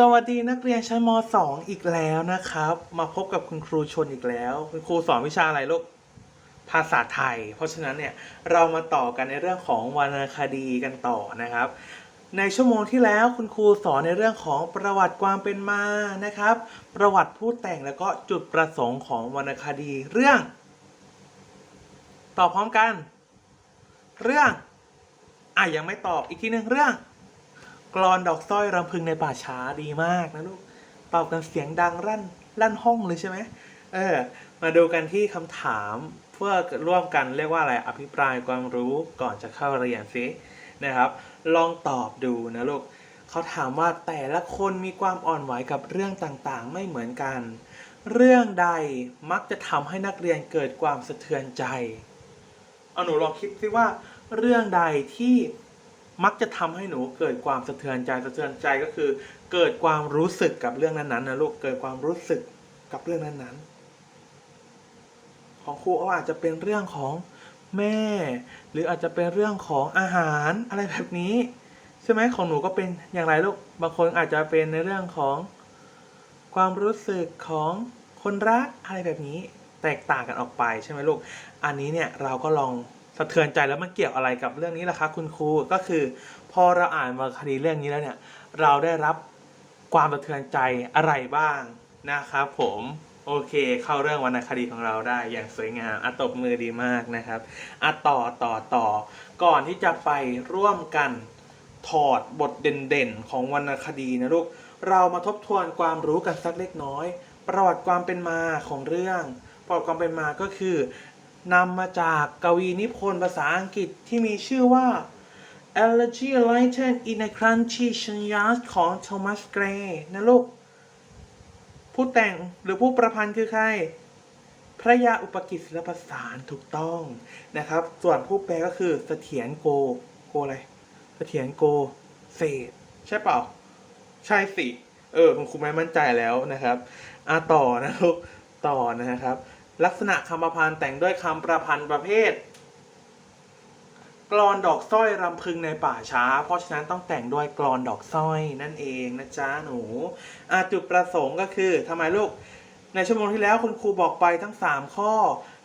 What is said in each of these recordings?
สวัสดีนักเรียนชั้นม .2 อีกแล้วนะครับ มาพบกับคุณครูชนอีกแล้ว คุณครูสอนวิชาอะไรลูกภาษาไทย เพราะฉะนั้นเนี่ยเรามาต่อกันในเรื่องของวรรณคดีกันต่อนะครับ ในชั่วโมงที่แล้วคุณครูสอนในเรื่องของประวัติความเป็นมานะครับ ประวัติผู้แต่งแล้วก็จุดประสงค์ของวรรณคดีเรื่องตอบพร้อมกัน เรื่องอะยังไม่ตอบอีกทีหนึ่งเรื่อง กรอนดอกสร้อยรำพึงในป่าช้าดีมากนะลูกตอบกันเสียงดังรั่นลั่นห้องเลยใช่ไหมเออ มาดูกันที่คำถามเพื่อร่วมกันเรียกว่าอะไรอภิปรายความรู้ก่อนจะเข้าเรียนซินะครับ ลองตอบดูนะลูกเขาถามว่าแต่ละคนมีความอ่อนไหวกับเรื่องต่างๆ ไม่เหมือนกัน เรื่องใดมักจะทำให้นักเรียนเกิดความสะเทือนใจเอาหนูลองคิดสิว่า เรื่องใดที่ มักจะทำให้หนูเกิดความสะเทือนใจสะเทือนใจก็คือ เกิดความรู้สึกกับเรื่องนั้นๆนะลูกเกิดความรู้สึกกับเรื่องนั้นๆ ของครูเขาอาจจะเป็นเรื่องของแม่ หรืออาจจะเป็นเรื่องของอาหารอะไรแบบนี้ใช่ไหมของหนูก็เป็นอย่างไรลูกบางคนอาจจะเป็นในเรื่องของความรู้สึกของคนรักอะไรแบบนี้แตกต่างกันออกไปใช่ไหมลูก อันนี้เนี่ยเราก็ลอง สะเทือนใจแล้วมันเกี่ยวอะไรกับเรื่องนี้ล่ะคะคุณครูก็คือ พอเราอ่านวรรณคดีเรื่องนี้แล้วเนี่ยเราได้รับความสะเทือนใจอะไรบ้างนะครับผมโอเค เข้าเรื่องวรรณคดีของเราได้อย่างสวยงามอะตบมือดีมากนะครับอะต่อต่อต่อ ก่อนที่จะไปร่วมกันถอดบทเด่นๆ ของวรรณคดีนะลูกเรามาทบทวนความรู้กันสักเล็กน้อย ประวัติความเป็นมาของเรื่องประวัติความเป็นมาก็คือ นำมาจากกวีนิพนธ์ภาษาอังกฤษที่มีชื่อว่า Elegy Lighten in a Crunchy c h a n y a s ของ Thomas Gray นะลูก ผู้แต่งหรือผู้ประพันธ์คือใคร พระยาอุปกิจศิลปสารถูกต้องนะครับ ส่วนผู้แปลก็คือเสถียรโก โกอะไรเสถียรโกเศษ ใช่เปล่า ใช่สิ เออคุณครูไม่มั่นใจแล้วนะครับอะต่อนะลูก ต่อนะครับ ลักษณะคำประพันธ์แต่งด้วยคำประพันธ์ประเภท กรอนดอกสร้อยรำพึงในป่าช้า เพราะฉะนั้นต้องแต่งด้วยกรอนดอกสร้อยนั่นเองนะจ๊ะหนูอาจุดประสงค์ก็คือทำไมลูก ในชั่วโมงที่แล้วคุณครูบอกไปทั้ง 3 ข้อ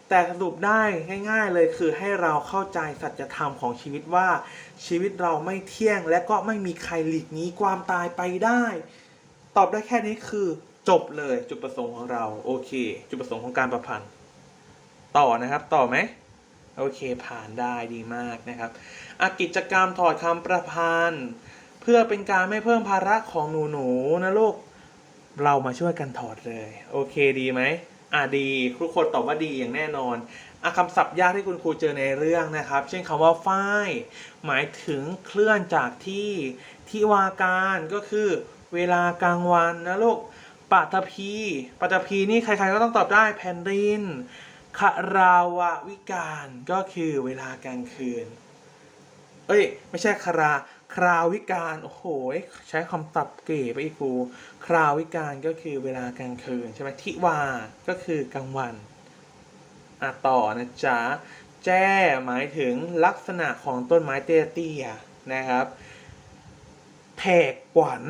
แต่สรุปได้ง่าย ๆ เลยคือให้เราเข้าใจสัจธรรมของชีวิตว่า ชีวิตเราไม่เที่ยงและก็ไม่มีใครหลีกหนีความตายไปได้ ตอบได้แค่นี้คือ จบเลยจุดประสงค์ของเราโอเค จุดประสงค์ของการประพันธ์ ต่อนะครับต่อไหมโอเคผ่านได้ดีมากนะครับอะกิจกรรมถอดคำประพันธ์ เพื่อเป็นการไม่เพิ่มภาระของหนูหนูนะลูกเรามาช่วยกันถอดเลย โอเคดีไหมอะดีทุกคนตอบว่าดีอย่างแน่นอนอะคำศัพท์ยากที่คุณครูเจอในเรื่องนะครับ เช่นคำว่าฝ้ายหมายถึงเคลื่อนจากที่ที่วาการก็คือ เวลากลางวันนะลูก ปัตภีปัตภีนี่ใครๆก็ต้องตอบได้แผ่นดินคาราววิการก็คือเวลากลางคืน เอ้ย ไม่ใช่คาราคราววิการโอ้โหใช้คำศัพท์เก๋ไปอีกครูคราววิการก็คือเวลากลางคืนใช่ไหมทิวาก็คือกลางวันอะต่อนะจ๊ะแจ้หมายถึงลักษณะของต้นไม้เตี้ยๆนะครับแถกขวัญ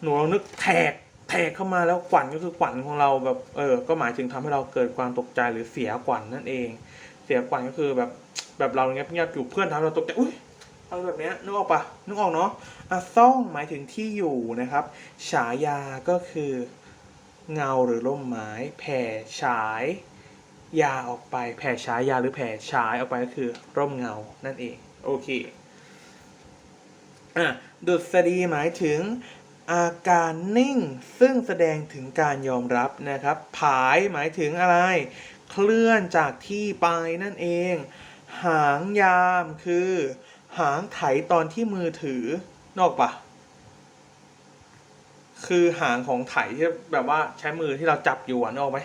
หนูลองนึกแถก แถกเข้ามาแล้วขวัญก็คือขวัญของเราแบบเออ ก็หมายถึงทำให้เราเกิดความตกใจหรือเสียขวัญนั่นเอง เสียขวัญก็คือแบบแบบเราเงียบเงียบอยู่เพื่อนทำเราตกใจอุ้ยอะไรแบบเนี้ยนึกออกปะนึกออกเนาะอะซ่องหมายถึงที่อยู่นะครับ ฉายาก็คือเงาหรือร่มไม้แผ่ฉาย ยาออกไปแผ่ฉายยาหรือแผ่ฉายออกไปก็คือร่มเงานั่นเอง โอเคอะดุษฎีหมายถึง อาการนิ่งซึ่งแสดงถึงการยอมรับนะครับ ผายหมายถึงอะไร เคลื่อนจากที่ไปนั่นเอง หางยามคือ หางไถตอนที่มือถือนอกปะคือหางของไถที่แบบว่าใช้มือที่เราจับอยู่อะนึกออกไหม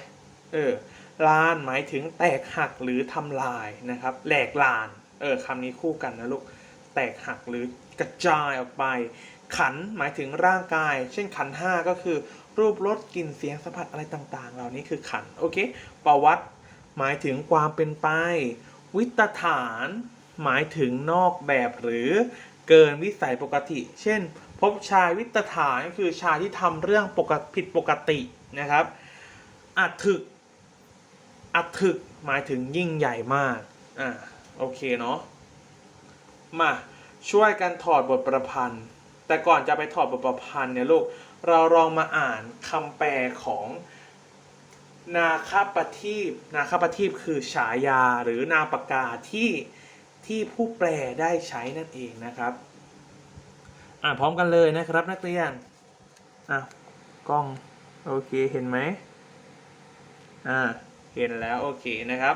เออลานหมายถึงแตกหักหรือทำลายนะครับ แหลกลาน เออคำนี้คู่กันนะลูก แตกหักหรือกระจายออกไป ขันหมายถึงร่างกาย เช่นขันห้าก็คือ รูปรสกลิ่นเสียงสัมผัสอะไรต่าง ๆ เหล่านี้คือขันโอเคประวัติหมายถึงความเป็นไป วิตฐาน หมายถึงนอกแบบหรือเกินวิสัยปกติ เช่น พบชายวิตฐานก็คือชายที่ทำเรื่องปกติผิดปกตินะครับอัดถึกอัดถึกหมายถึงยิ่งใหญ่มากอ่าโอเคเนาะมาช่วยกันถอดบทประพันธ์ แต่ก่อนจะไปถอดบทประพันธ์เนี่ยลูกเราลองมาอ่านคำแปลของนาคปทีปนาคปทีปคือฉายาหรือนาปากกาที่ที่ผู้แปลได้ใช้นั่นเองนะครับ อ่านพร้อมกันเลยนะครับนักเรียนอะกล้องโอเคเห็นไหมอ่าเห็นแล้วโอเคนะครับ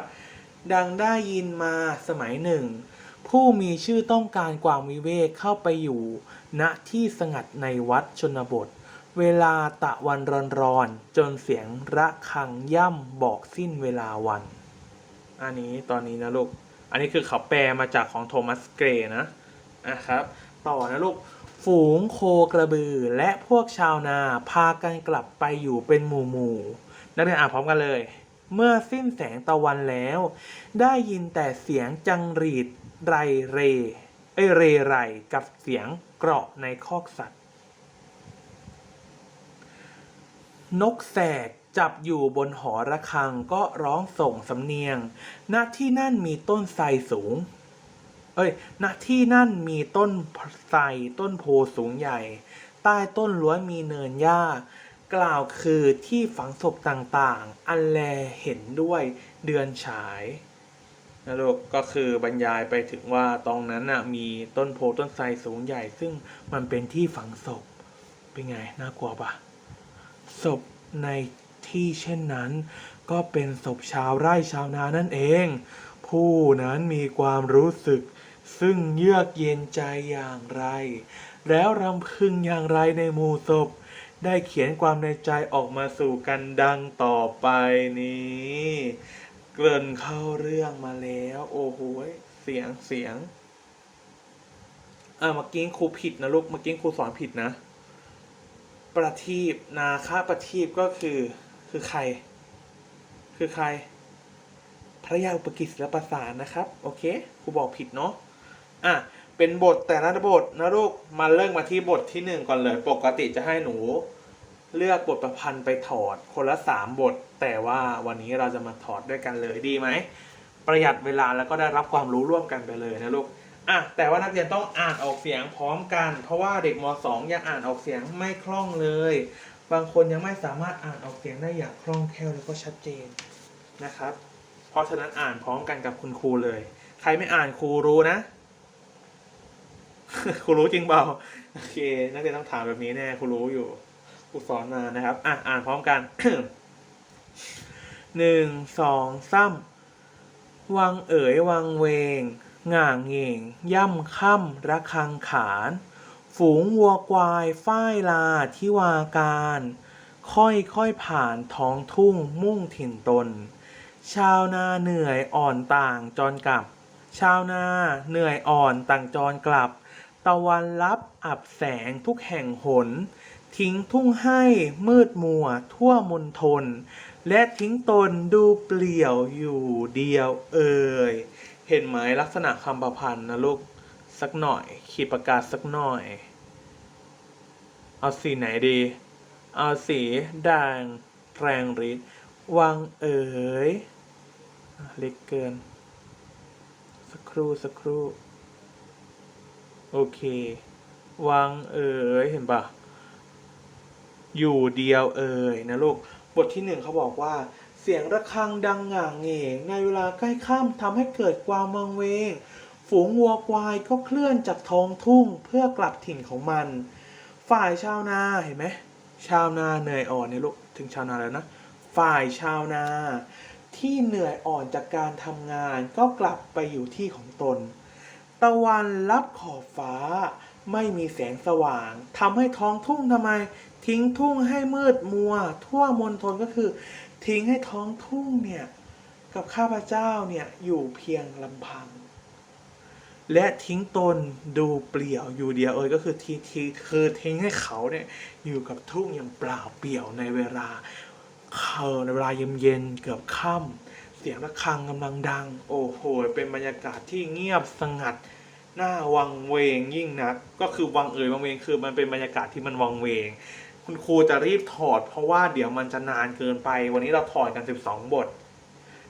ดังได้ยินมาสมัยหนึ่ง ผู้มีชื่อต้องการความวิเวกเข้าไปอยู่ ณที่สงัดในวัดชนบท เวลาตะวันร้อนๆจนเสียงระฆังย่ำบอกสิ้นเวลาวัน อันนี้ตอนนี้นะลูก อันนี้คือเขาแปลมาจากของโทมัสเกรนะนะครับ ต่อนะลูกฝูงโคกระบือและพวกชาวนาพากันกลับไปอยู่เป็นหมู่หมู่ๆนักเรียนอ่านพร้อมกันเลย เมื่อสิ้นแสงตะวันแล้ว ได้ยินแต่เสียงจังรีด ไรเรเอเรไรกับเสียงเกราะในคอกสัตว์ นกแสกจับอยู่บนหอระฆังก็ร้องส่งสำเนียงณที่นั่นมีต้นไทรสูง เอ้ยณที่นั่นมีต้นไทรต้นโพสูงใหญ่ ใต้ต้นล้วนมีเนินหญ้า กล่าวคือที่ฝังศพต่างๆ อันแลเห็นด้วยเดือนฉาย นะลูกก็คือบรรยายไปถึงว่าตรงนั้นน่ะมีต้นโพต้นไทรสูงใหญ่ ซึ่งมันเป็นที่ฝังศพเป็นไงน่ากลัวปะศพในที่เช่นนั้น ก็เป็นศพชาวไร่ชาวนานั่นเอง ผู้นั้นมีความรู้สึก ซึ่งเยือกเย็นใจอย่างไร แล้วรำพึงอย่างไรในหมู่ศพ ได้เขียนความในใจออกมาสู่กันดังต่อไปนี้ เกริ่นเข้าเรื่องมาแล้ว โอ้โหเสียงเสียงอ่าเมื่อกี้ครูผิดนะลูกเมื่อกี้ครูสอนผิดนะ ประทีปนาคาประทีปก็คือคือใคร คือใคร พระยาอุปกิจและประสานนะครับ โอเคครูบอกผิดเนาะอะเป็นบทแต่ละบทนะลูกมาเริ่มมาที่บทที่หนึ่งก่อนเลย ปกติจะให้หนู เลือกบทประพันธ์ไปถอดคนละสามบท แต่ว่าวันนี้เราจะมาถอดด้วยกันเลยดีไหม ประหยัดเวลาแล้วก็ได้รับความรู้ร่วมกันไปเลยนะลูกอะแต่ว่านักเรียนต้องอ่านออกเสียงพร้อมกัน เพราะว่าเด็กม .2 ยังอ่านออกเสียงไม่คล่องเลย บางคนยังไม่สามารถอ่านออกเสียงได้อย่างคล่องแคล่วแล้วก็ชัดเจนนะครับ เพราะฉะนั้นอ่านพร้อมกันกับคุณครูเลย ใครไม่อ่านครูรู้นะครูรู้จริงเปล่าโอเค นักเรียนต้องถามแบบนี้แน่ครูรู้อยู่ครูสอนมานะครับ อะอ่านพร้อมกัน หนึ่งสองสามวังเอ๋ยวังเวงง่างเง่งย่ำค่ำระคังขาน ฝูงวัวควายฝ้ายลาทิวาการ ค่อยค่อยผ่านท้องทุ่งมุ่งถิ่นตน ชาวนาเหนื่อยอ่อนต่างจรกลับ ชาวนาเหนื่อยอ่อนต่างจรกลับ ตะวันลับอับแสงทุกแห่งหน ทิ้งทุ่งให้มืดมัวทั่วมณฑล และทิ้งตนดูเปลี่ยวอยู่เดียวเอ่ยเห็นไหมลักษณะคำประพันธ์นะลูก สักหน่อย ขีดประกาศสักหน่อย เอาสีไหนดี เอาสีแดงแรงฤทธิ์วังเอ๋ยเล็กเกิน สักครู่สักครู่ โอเค วังเอ๋ยเห็นปะอยู่เดียวเอ่ยนะลูก บทที่หนึ่งเขาบอกว่า เสียงระฆังดังหง่างเง่งในเวลาใกล้ค่ำทำให้เกิดความวังเวง ฝูงวัวควายก็เคลื่อนจากท้องทุ่งเพื่อกลับถิ่นของมัน ฝ่ายชาวนาเห็นไหมชาวนาเหนื่อยอ่อนเนี่ยลูกถึงชาวนาแล้วนะ ฝ่ายชาวนา ที่เหนื่อยอ่อนจากการทำงานก็กลับไปอยู่ที่ของตน ตะวันรับขอบฟ้าไม่มีแสงสว่างทำให้ท้องทุ่งทำไม ทิ้งทุ่งให้มืดมัว ทั่วมณฑลก็คือ ทิ้งให้ท้องทุ่งเนี่ยกับข้าพเจ้าเนี่ยอยู่เพียงลำพัง และทิ้งตนดูเปลี่ยวอยู่เดียวเอ่ยก็คือทีทีคือทิ้งให้เขาเนี่ยอยู่กับทุ่งอย่างเปล่าเปลี่ยวในเวลาเขาในเวลาเย็นๆเกือบค่ำเสียงระฆังกำลังดัง โอ้โห เป็นบรรยากาศที่เงียบสงัดหน้าวังเวงยิ่งนัก ก็คือวังเอ่ยวังเวงคือมันเป็นบรรยากาศที่มันวังเวง คุณครูจะรีบถอด เพราะว่าเดี๋ยวมันจะนานเกินไป วันนี้เราถอดกัน 12 บท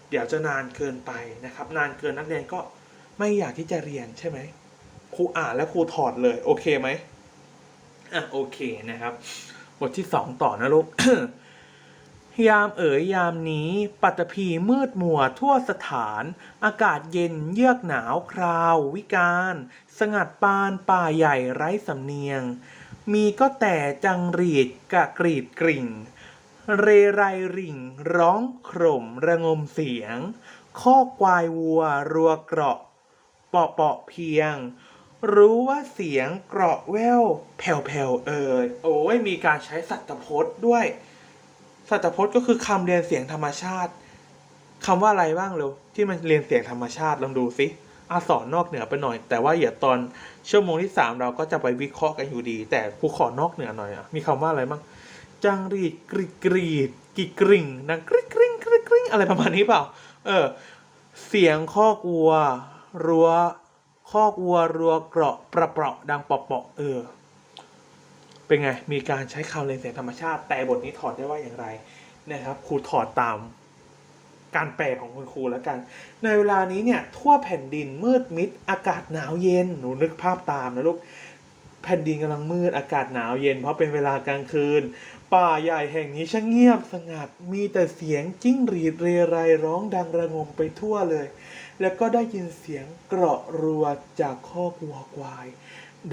เดี๋ยวจะนานเกินไปนะครับ นานเกินนักเรียนก็ไม่อยากที่จะเรียนใช่ไหมครูอ่านแล้วครูถอดเลยโอเคไหมอะโอเคนะครับ บทที่สองต่อนะลูกยามเอ๋ยยามนี้ ปัตตภีมืดมัวทั่วสถาน อากาศเย็นเยือกหนาวคราว วิการ สงัดปานป่าใหญ่ไร้สำเนียง มีก็แต่จังรีดกะกรีดกริ่ง เรไรริ่ง ร้องโคร่มระงมเสียง ข้อควายวัวรัวเกราะเปาะเปาะเพียง รู้ว่าเสียงเกราะแววแผ่วๆเอ่ยโอ้ยมีการใช้สัตพจน์ด้วย สัตตพจน์ก็คือคำเรียนเสียงธรรมชาติคำว่าอะไรบ้างเร็วที่มันเรียนเสียงธรรมชาติลองดูสิ อาสอนนอกเหนือไปหน่อย แต่ว่าอย่าตอนชั่วโมงที่สามเราก็จะไปวิเคราะห์กันอยู่ดี แต่ครูขอนอกเหนือหน่อยอะมีคำว่าอะไรบ้างจังรีดกรีดกรีดกิกริ่งดังกริ๊งกริ๊งกริ๊กริ๊งอะไรประมาณนี้เปล่า เออ เสียงข้อกวัว รัวข้อกวัวรัวเกราะประเปราะดังเปาะเปาะเออ เป็นไง มีการใช้คำเรียนเสียงธรรมชาติ แต่บทนี้ถอดได้ว่าอย่างไรนะครับครูถอดตาม การแปลของคุณครูแล้วกัน ในเวลานี้เนี่ยทั่วแผ่นดินมืดมิด อากาศหนาวเย็นหนูนึกภาพตามนะลูกแผ่นดินกำลังมืดอากาศหนาวเย็นเพราะเป็นเวลากลางคืน ป่าใหญ่แห่งนี้ช่างเงียบสงัด มีแต่เสียงจิ้งหรีดเรไรร้องดังระงมไปทั่วเลย แล้วก็ได้ยินเสียงเกราะรัวจากข้อกวัวควาย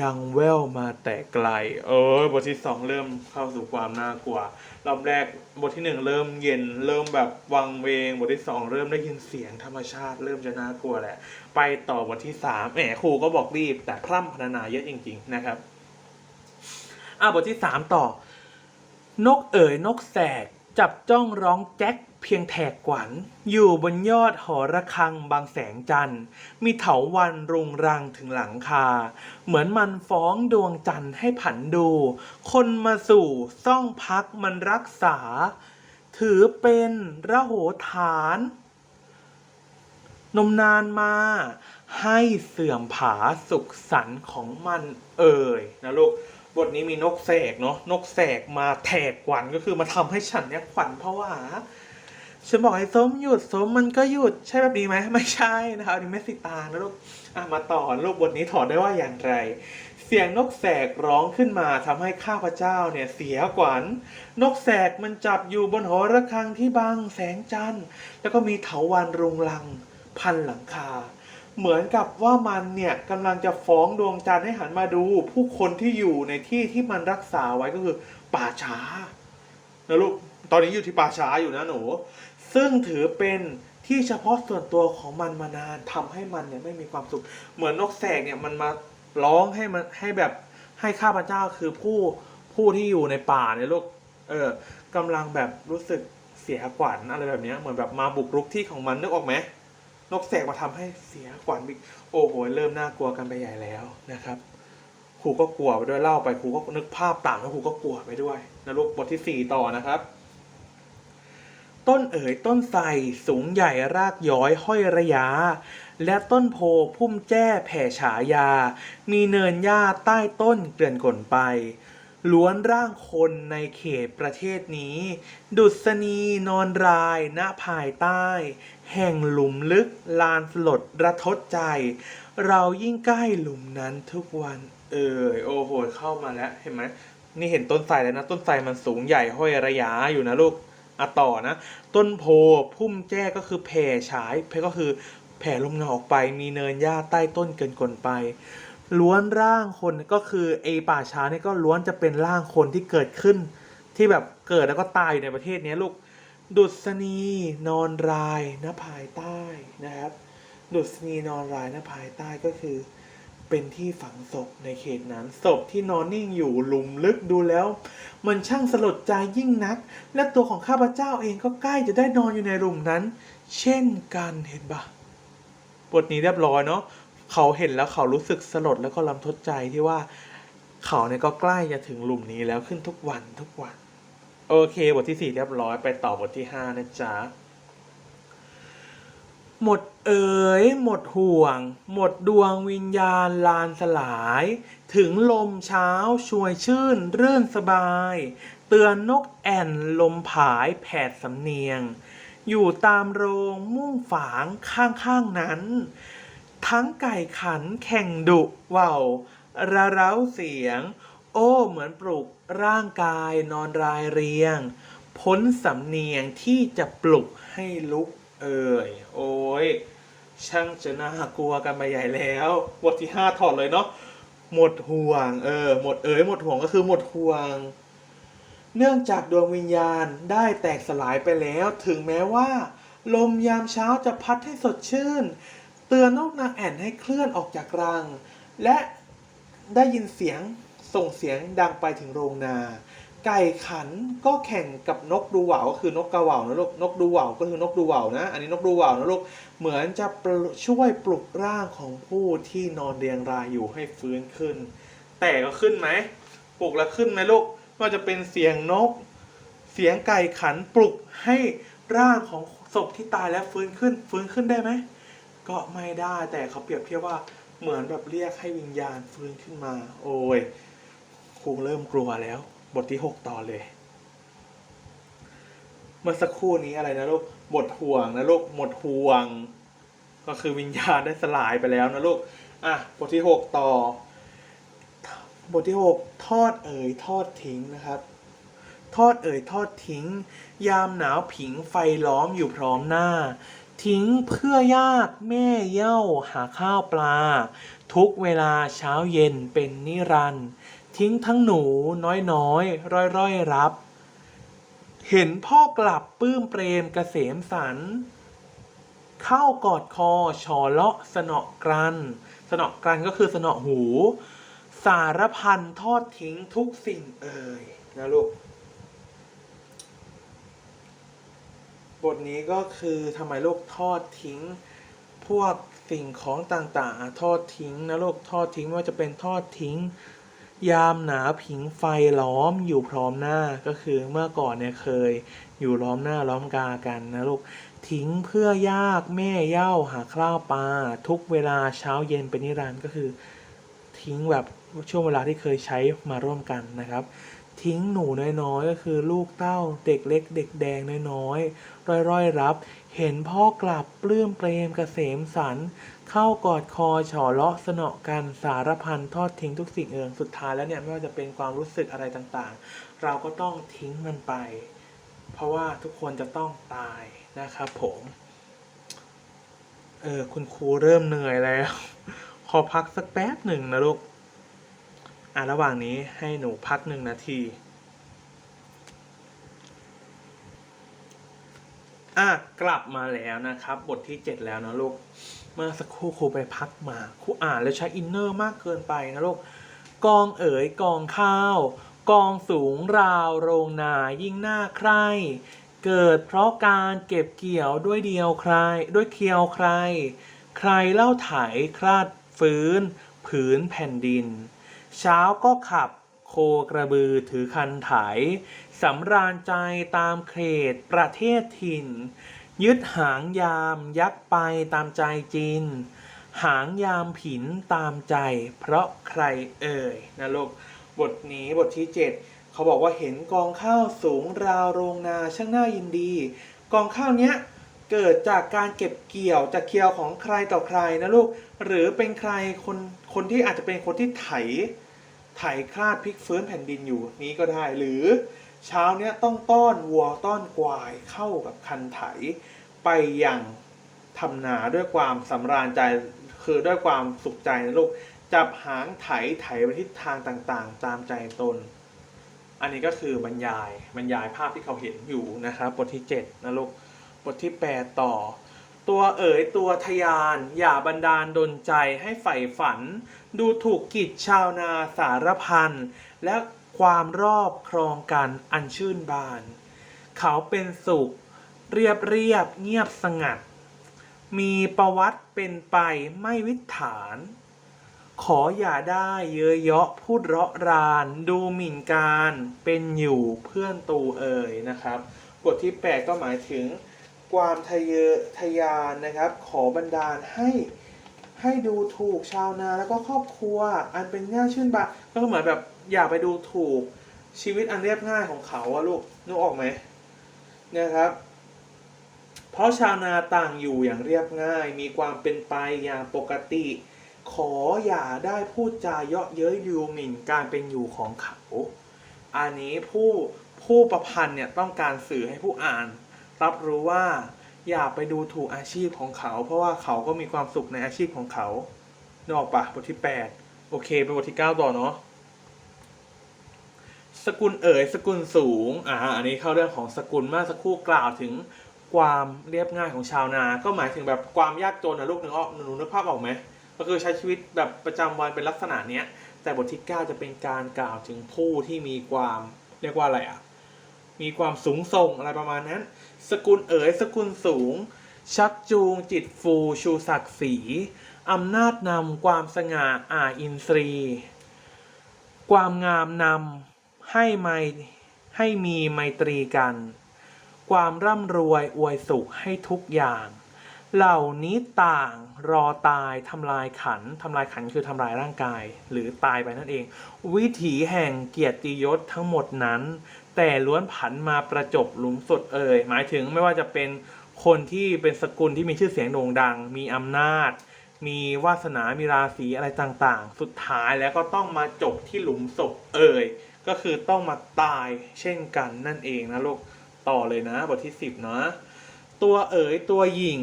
ดังแว่วมาแต่ไกล เออบทที่สองเริ่มเข้าสู่ความน่ากลัว รอบแรกบทที่หนึ่งเริ่มเย็น เริ่มแบบวังเวง บทที่สองเริ่มได้ยินเสียงธรรมชาติ เริ่มจะน่ากลัวแหละ ไปต่อบทที่สามแหมครูก็บอกรีบ แต่พร่ำพรรณนาเยอะจริง ๆ นะครับอะบทที่สามต่อ นกเอ๋ยนกแสกจับจ้องร้องแจ๊ก เพียงแถกขวัญอยู่บนยอดหอระฆังบางแสงจันทร์ มีเถาวันรุงรังถึงหลังคา เหมือนมันฟ้องดวงจันทร์ให้ผันดู คนมาสู่ซ่องพักมันรักษา ถือเป็นระโหฐาน นมนานมา ให้เสื่อมผาสุขสันของมันเอ่ยนะลูกบทนี้มีนกแสกเนาะนกแสกมาแทกขวัญก็คือมาทำให้ฉันเนี่ยขวัญผวา ฉันบอกให้ส้มหยุดส้มมันก็หยุดใช่แบบนี้ไหมไม่ใช่นะครับอันนี้ไม่สิตางนะลูกอะมาต่อลูกบทนี้ถอดได้ว่าอย่างไร เสียงนกแสกร้องขึ้นมาทำให้ข้าพเจ้าเนี่ยเสียขวัญนกแสกมันจับอยู่บนหอระฆังที่บังแสงจันทร์ แล้วก็มีเถาวันรุงรัง พันหลังคา เหมือนกับว่ามันเนี่ยกำลังจะฟ้องดวงจันทร์ให้หันมาดู ผู้คนที่อยู่ในที่ที่มันรักษาไว้ก็คือป่าช้านะลูกตอนนี้อยู่ที่ป่าช้าอยู่นะหนู ซึ่งถือเป็นที่เฉพาะส่วนตัวของมันมานานทำให้มันเนี่ยไม่มีความสุข เหมือนนกแสกเนี่ยมันมาร้องให้มันให้แบบให้ข้าพเจ้าคือผู้ผู้ที่อยู่ในป่าเนี่ยลูกเออกำลังแบบรู้สึกเสียขวัญอะไรแบบนี้เหมือนแบบมาบุกรุกที่ของมันนึกออกไหมนกแสกมาทำให้เสียขวัญอีกโอ้โหเริ่มน่ากลัวกันไปใหญ่แล้วนะครับครูก็กลัวไปด้วยเล่าไปครูก็นึกภาพตามแล้วครูก็กลัวไปด้วยนะลูกบทที่สี่ต่อนะครับ ต้นเอ๋ยต้นไทรสูงใหญ่รากย้อยห้อยระยะ และต้นโพพุ่มแจ้แผ่ฉายา มีเนินหญ้าใต้ต้นเกลื่อนกลนไป ล้วนร่างคนในเขตประเทศนี้ ดุษณีนอนรายณภายใต้ แห่งหลุมลึกลานสลดระทดใจ เรายิ่งใกล้หลุมนั้นทุกวัน เอ่ยโอ้โหเข้ามาแล้วเห็นไหมนี่เห็นต้นไทรแล้วนะ ต้นไทรมันสูงใหญ่ห้อยระยะอยู่นะลูก อะต่อนะ ต้นโพพุ่มแจ้ก็คือแผ่ฉายแผ่ก็คือแผ่ลมเงาออกไป มีเนินหญ้าใต้ต้นเกินกลไปล้วนร่างคนก็คือไอป่าช้าเนี่ยก็ล้วนจะเป็นร่างคนที่เกิดขึ้น ที่แบบเกิดแล้วก็ตายอยู่ในประเทศนี้ลูก ดุษณีนอนรายณภายใต้นะครับ ดุษณีนอนรายณภายใต้ก็คือ เป็นที่ฝังศพในเขตนั้นศพที่นอนนิ่งอยู่หลุมลึกดูแล้ว มันช่างสลดใจยิ่งนัก และตัวของข้าพเจ้าเองก็ใกล้จะได้นอนอยู่ในหลุมนั้น เช่นกันเห็นปะบทนี้เรียบร้อยเนาะเขาเห็นแล้วเขารู้สึกสลดแล้วก็ลำทดใจที่ว่า เขาเนี่ยก็ใกล้จะถึงหลุมนี้แล้วขึ้นทุกวันทุกวัน โอเค บทที่สี่เรียบร้อยไปต่อบทที่ห้านะจ๊ะ หมดเอ๋ยหมดห่วง หมดดวงวิญญาณลานสลาย ถึงลมเช้าช่วยชื่นเรื่นสบาย เตือนนกแอ่นลมผายแผดสำเนียง อยู่ตามโรงมุ่งฝางข้างๆนั้น ทั้งไก่ขันแข่งดุว่าวระเร้าเสียง โอ้เหมือนปลุกร่างกายนอนรายเรียง พ้นสำเนียงที่จะปลุกให้ลุก เอ่ยโอ้ยช่างจะน่ากลัวกันไปใหญ่แล้วบทที่ห้าถอดเลยเนาะหมดห่วงเออหมดเอ๋ยหมดห่วงก็คือหมดห่วง เนื่องจากดวงวิญญาณได้แตกสลายไปแล้ว ถึงแม้ว่า ลมยามเช้าจะพัดให้สดชื่น เตือนนกนางแอ่นให้เคลื่อนออกจากรัง และได้ยินเสียงส่งเสียงดังไปถึงโรงนา ไก่ขันก็แข่งกับนกดูหวาวก็คือนกกระเหว่านะลูกนกดูหวาวก็คือนกดูหวาวนะ อันนี้นกดูหวาวนะลูกเหมือนจะช่วยปลุกร่างของผู้ที่นอนเรียงรายอยู่ให้ฟื้นขึ้น แต่ก็ขึ้นไหมปลุกแล้วขึ้นไหมลูกว่าจะเป็นเสียงนก เสียงไก่ขันปลุกให้ร่างของศพที่ตายแล้วฟื้นขึ้น ฟื้นขึ้นได้ไหมก็ไม่ได้แต่เขาเปรียบเทียบว่าเหมือนแบบเรียกให้วิญญาณฟื้นขึ้นมา โอ้ยครูเริ่มกลัวแล้ว บทที่หกต่อเลย เมื่อสักครู่นี้อะไรนะลูกบทห่วงนะลูกหมดห่วง ก็คือวิญญาณได้สลายไปแล้วนะลูกอะบทที่หกต่อ บทที่หกทอดเอ่ยทอดทิ้งนะครับ ทอดเอ่ยทอดทิ้ง ยามหนาวผิงไฟล้อมอยู่พร้อมหน้าทิ้งเพื่อยากแม่เย่าหาข้าวปลา ทุกเวลาเช้าเย็นเป็นนิรันดร์ ทิ้งทั้งหนูน้อยน้อยร้อยร้อยๆรับ เห็นพ่อกลับปื้มเปรมเกษมสัน เข้ากอดคอชอเลาะสนอกรัน สนอกรันก็คือสนอหู สารพันทอดทิ้งทุกสิ่งเอ่ยนะลูก บทนี้ก็คือทำไมโลกทอดทิ้ง พวกสิ่งของต่างๆ ทอดทิ้งนะโลกทอดทิ้งไม่ว่าจะเป็นทอดทิ้ง ยามหนาผิงไฟล้อมอยู่พร้อมหน้าก็คือเมื่อก่อนเนี่ยเคยอยู่ล้อมหน้าล้อมกากันนะลูกทิ้งเพื่อยากแม่เย่าหาข้าวปลาทุกเวลาเช้าเย็นเป็นนิรันดร์ก็คือ ทิ้งแบบช่วงเวลาที่เคยใช้มาร่วมกันนะครับ ทิ้งหนูน้อยๆก็คือลูกเต้าเด็กเล็ก เด็กแดงน้อยๆร่อยๆรับ เห็นพ่อกลับปลื้มเปรมเกษมสัน เข้ากอดคอฉอเลาะสนอกันสารพันทอดทิ้งทุกสิ่งเอิงสุดท้ายแล้วเนี่ยไม่ว่าจะเป็นความรู้สึกอะไรต่างๆ เราก็ต้องทิ้งมันไป เพราะว่าทุกคนจะต้องตายนะครับผมเออคุณครูเริ่มเหนื่อยแล้ว ขอพักสักแป๊บหนึ่งนะลูกอะระหว่างนี้ให้หนูพักหนึ่งนาที อะกลับมาแล้วนะครับ บทที่ 7 แล้วนะลูก เมื่อสักครู่ครูไปพักมาครูอ่านแล้วใช้อินเนอร์มากเกินไปนะลูก กองเอ๋ยกองข้าว กองสูงราวโรงนายิ่งหน้าใคร เกิดเพราะการเก็บเกี่ยวด้วยเดียวใคร ด้วยเคียวใคร ใครเล่าไถคราดฟื้น ผืนแผ่นดิน เช้าก็ขับโคกระบือถือคันไถ สำราญใจตามเขตประเทศถิ่น ยึดหางยามยักไปตามใจจิน หางยามผินตามใจ เพราะใครเอ่ยนะลูกบทนี้บทที่ 7 เขาบอกว่าเห็นกองข้าวสูงราวโรงนาช่างน่ายินดี กองข้าวเนี้ยเกิดจากการเก็บเกี่ยวจากเคียวของใครต่อใครนะลูก หรือเป็นใครคนคนที่อาจจะเป็นคนที่ไถไถคลาดพลิกฟื้นแผ่นดินอยู่นี้ก็ได้หรือ เช้าเนี้ยต้องต้อนวัวต้อนควายเข้ากับคันไถ ไปอย่างทำนาด้วยความสำราญใจคือด้วยความสุขใจนะลูกจับหางไถไถไปทิศทางต่างๆ ตามใจตน อันนี้ก็คือบรรยายบรรยายภาพที่เขาเห็นอยู่นะครับบทที่7นะลูกบทที่8ต่อ ตัวเอ๋ยตัวทยาน อย่าบันดาลดนใจให้ใฝ่ฝัน ดูถูกกิจชาวนาสารพันและ ความรอบครองกันอันชื่นบาน เขาเป็นสุข เรียบเรียบเงียบสงัด มีประวัติเป็นไปไม่วิถฐาน ขออย่าได้เยอะเยาะพูดเราะราน ดูหมิ่นการเป็นอยู่เพื่อนตูเอ่ยนะครับบทที่ 8 ก็หมายถึงความทะเยอทะยานนะครับ ขอบันดาลให้ให้ดูถูกชาวนาแล้วก็ครอบครัว อันเป็นน่าชื่นบานก็เหมือนแบบ อย่าไปดูถูกชีวิตอันเรียบง่ายของเขาอะลูกนึกออกไหมนะครับ เพราะชาวนาต่างอยู่อย่างเรียบง่าย มีความเป็นไปอย่างปกติ ขออย่าได้พูดจาเยาะเย้ยดูหมิ่นการเป็นอยู่ของเขา อันนี้ผู้ผู้ประพันธ์เนี่ยต้องการสื่อให้ผู้อ่าน รับรู้ว่าอย่าไปดูถูกอาชีพของเขา เพราะว่าเขาก็มีความสุขในอาชีพของเขานกออกปะบทที่ 8 โอเคไปบทที่ 9 ต่อเนาะ สกุลเอ๋ยสกุลสูงอ่าอันนี้เข้าเรื่องของสกุลเมื่อสักครู่กล่าวถึงความเรียบง่ายของชาวนา ก็หมายถึงแบบความยากจนนะลูกนึกออกหนูนึกภาพออกไหมก็คือใช้ชีวิตแบบประจำวันเป็นลักษณะเนี้ย แต่บทที่ 9 จะเป็นการกล่าวถึงผู้ที่มีความเรียกว่าอะไรอะมีความสูงส่งอะไรประมาณนั้น สกุลเอ๋ยสกุลสูง ชักจูง จิตฟูชูศักดิ์ศรีอำนาจนำความสง่าอ่าอินทรีย์ ความงามนำ ให้ไมให้มีไมตรีกัน ความร่ำรวยอวยสุขให้ทุกอย่าง เหล่านี้ต่างรอตายทำลายขันทำลายขันคือทำลายร่างกาย หรือตายไปนั่นเอง วิถีแห่งเกียรติยศทั้งหมดนั้น แต่ล้วนผันมาประจบหลุมศพเอ่ยหมายถึงไม่ว่าจะเป็นคนที่เป็นสกุลที่มีชื่อเสียงโด่งดัง มีอำนาจ มีวาสนา มีราศีอะไรต่างๆ สุดท้ายแล้วก็ต้องมาจบที่หลุมศพเอ่ย ก็คือต้องมาตายเช่นกันนั่นเองนะลูกต่อเลยนะบทที่ 10 นะตัวเอ๋ยตัวหญิง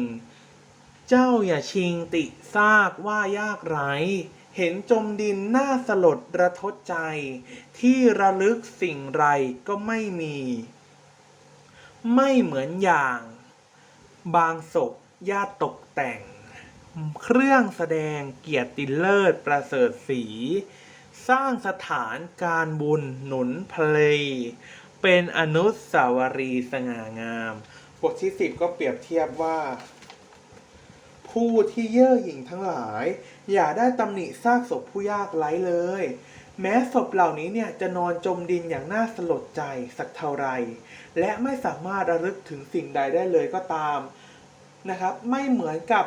เจ้าอย่าชิงติซากว่ายากไร้เห็นจมดินหน้าสลดระทดใจ ที่ระลึกสิ่งไรก็ไม่มี ไม่เหมือนอย่าง บางศพญาติตกแต่ง เครื่องแสดงเกียรติเลิศประเสริฐสี สร้างสถานการบุญหนุนเพลยเป็นอนุสาวรีย์สง่างาม บทที่สิบก็เปรียบเทียบว่า ผู้ที่เย่อหยิ่งทั้งหลาย อย่าได้ตำหนิซากศพผู้ยากไร้เลย แม้ศพเหล่านี้เนี่ยจะนอนจมดินอย่างน่าสลดใจสักเท่าไร และไม่สามารถระลึกถึงสิ่งใดได้เลยก็ตามนะครับ ไม่เหมือนกับ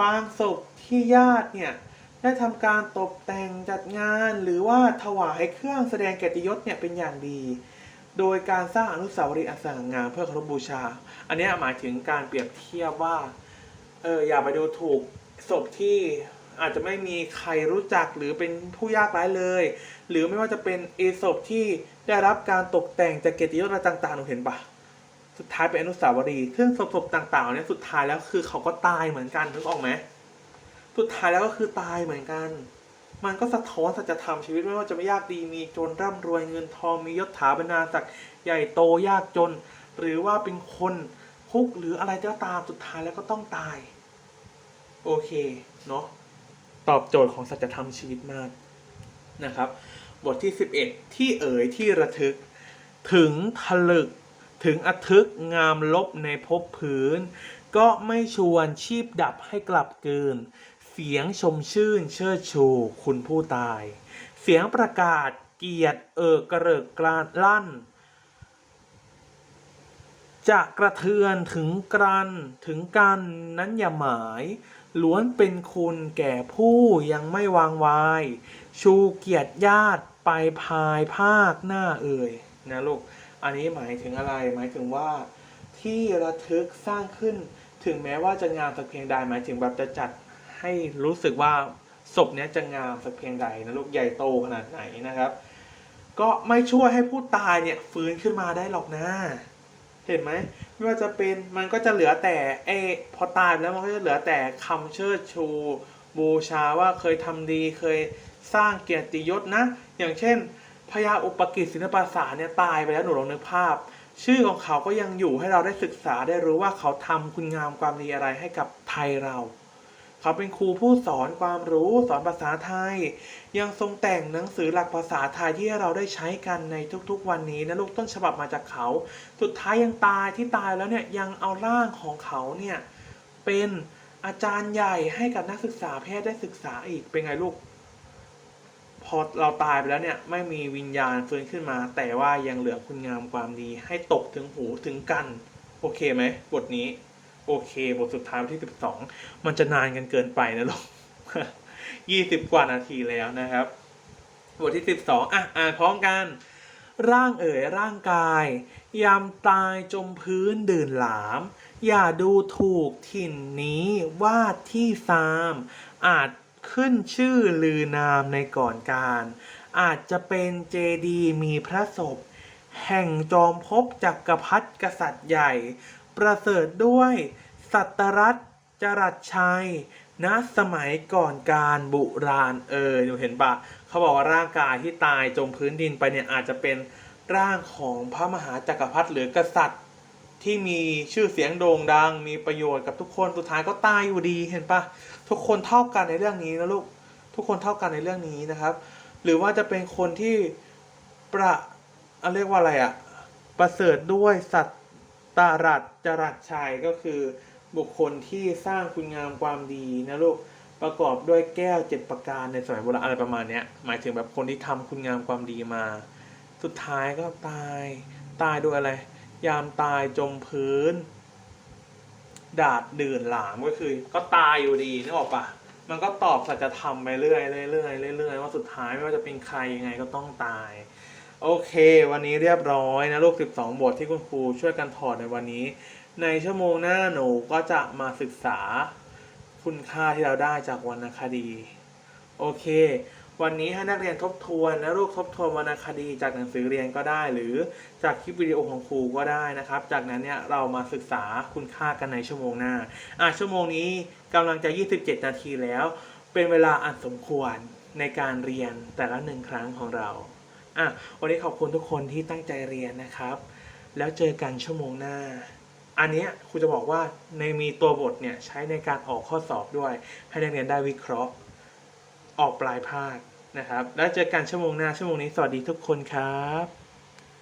บางศพที่ญาติเนี่ย ได้ทำการตกแต่งจัดงานหรือว่าถวายเครื่องแสดงเกียรติยศเนี่ยเป็นอย่างดี โดยการสร้างอนุสาวรีย์อันสง่างามเพื่อเคารพบูชา อันนี้หมายถึงการเปรียบเทียบว่าเอออย่าไปดูถูกศพที่อาจจะไม่มีใครรู้จักหรือเป็นผู้ยากไร้เลย หรือไม่ว่าจะเป็นเอศพที่ได้รับการตกแต่งจากเกียรติยศอะไรต่างๆหนูเห็นปะสุดท้ายเป็นอนุสาวรีย์เครื่องศพศพต่างๆเนี่ยสุดท้ายแล้วคือเขาก็ตายเหมือนกันนึกออกไหม สุดท้ายแล้วก็คือตายเหมือนกัน มันก็สะท้อนสัจธรรมชีวิตไม่ว่าจะไม่ยากดีมีจนร่ำรวยเงินทองมียศถาบรรดาศักดิ์ใหญ่โตยากจน หรือว่าเป็นคนคุกหรืออะไรก็ตามสุดท้ายแล้วก็ต้องตาย โอเคเนาะตอบโจทย์ของสัจธรรมชีวิตมากนะครับ บทที่ 11 ที่เอ๋ยที่ระทึก ถึงทะลึกถึงอทึกงามลบในภพพื้นก็ไม่ชวนชีพดับให้กลับเกิน เสียงชมชื่นเชิดชู คุณผู้ตาย เสียงประกาศเกียรติเอกกระเริกกลานลั่น จะกระเทือนถึงกรันถึงกันนั้นอย่าหมายล้วนเป็นคุณแก่ผู้ยังไม่วางวาย ชูเกียรติญาติไปภายภาคหน้าเอ่ยนะลูก อันนี้หมายถึงอะไร หมายถึงว่าที่ระทึกสร้างขึ้น ถึงแม้ว่าจะงามสักเพียงใดหมายถึงแบบจะจัด ให้รู้สึกว่าศพนี้จะงามสักเพียงใดนะลูกใหญ่โตขนาดไหนนะครับ ก็ไม่ช่วยให้ผู้ตายเนี่ยฟื้นขึ้นมาได้หรอกนะ เห็นไหมไม่ว่าจะเป็นมันก็จะเหลือแต่เออพอตายแล้วมันก็จะเหลือแต่คำเชิดชู บูชาว่าเคยทำดีเคยสร้างเกียรติยศนะ อย่างเช่นพญาอุปกิจศิลปศาสาเนี่ยตายไปแล้วหนูลองนึกภาพ ชื่อของเขาก็ยังอยู่ให้เราได้ศึกษาได้รู้ว่าเขาทำคุณงามความดีอะไรให้กับไทยเรา เขาเป็นครูผู้สอนความรู้สอนภาษาไทย ยังทรงแต่งหนังสือหลักภาษาไทยที่เราได้ใช้กันในทุกๆวันนี้นะลูกต้นฉบับมาจากเขา สุดท้ายยังตายที่ตายแล้วเนี่ยยังเอาร่างของเขาเนี่ยเป็นอาจารย์ใหญ่ให้กับนักศึกษาแพทย์ได้ศึกษาอีกเป็นไงลูก พอเราตายไปแล้วเนี่ยไม่มีวิญญาณฟื้นขึ้นมา แต่ว่ายังเหลือคุณงามความดีให้ตกถึงหูถึงกัน โอเคไหมบทนี้ โอเค บทสุดท้ายที่สิบสองมันจะนานกันเกินไปนะลูกยี่สิบกว่านาทีแล้วนะครับ บทที่สิบสองอะอ่านพร้อมกัน ร่างเอ๋ยร่างกาย ยามตายจมพื้นดื่นหลาม อย่าดูถูกถิ่นนี้ว่าที่ซาม อาจขึ้นชื่อลือนามในก่อนการ อาจจะเป็นเจดีมีพระศพ แห่งจอมภพจักรพรรดิกษัตริย์ใหญ่ ประเสริฐด้วย สัตรัตจรัสชัยณสมัยก่อนการบุราณเออหนูเห็นปะเขาบอกว่าร่างกายที่ตายจมพื้นดินไปเนี่ยอาจจะเป็นร่างของพระมหาจักรพรรดิหรือกษัตริย์ที่มีชื่อเสียงโด่งดัง มีประโยชน์กับทุกคนสุดท้ายก็ตายอยู่ดีเห็นปะทุกคนเท่ากันในเรื่องนี้นะลูกทุกคนเท่ากันในเรื่องนี้นะครับ หรือว่าจะเป็นคนที่ประอะเรียกว่าอะไรอะประเสริฐด้วยสัต ตารัสจรัสชัยก็คือบุคคลที่สร้างคุณงามความดีนะลูกประกอบด้วยแก้วเจ็ดประการในสมัยโบราณอะไรประมาณเนี้ยหมายถึงแบบคนที่ทำคุณงามความดีมา สุดท้ายก็ตาย ตายด้วยอะไร ยามตายจมพื้น ดาดดื่นหลามก็คือ ก็ตายอยู่ดีนึกออกปะมันก็ตอบสัจธรรมไปเรื่อยเรื่อยๆเรื่อยว่าสุดท้ายไม่ว่าจะเป็นใครยังไงก็ต้องตาย โอเค วันนี้เรียบร้อยนะลูก 12 บทที่คุณครูช่วยกันถอดในวันนี้ ในชั่วโมงหน้าหนูก็จะมาศึกษาคุณค่าที่เราได้จากวรรณคดี โอเค วันนี้ให้นักเรียนทบทวนนะลูกทบทวนวรรณคดีจากหนังสือเรียนก็ได้ หรือจากคลิปวิดีโอของครูก็ได้นะครับ จากนั้นเนี่ยเรามาศึกษาคุณค่ากันในชั่วโมงหน้าอะชั่วโมงนี้กำลังจะ 27 นาทีแล้ว เป็นเวลาอันสมควรในการเรียนแต่ละหนึ่งครั้งของเรา อะวันนี้ขอบคุณทุกคนที่ตั้งใจเรียนนะครับ แล้วเจอกันชั่วโมงหน้า อันนี้ครูจะบอกว่าในมีตัวบทเนี่ยใช้ในการออกข้อสอบด้วย ให้นักเรียนได้วิเคราะห์ ออกปลายภาคนะครับ แล้วเจอกันชั่วโมงหน้าชั่วโมงนี้สวัสดีทุกคนครับ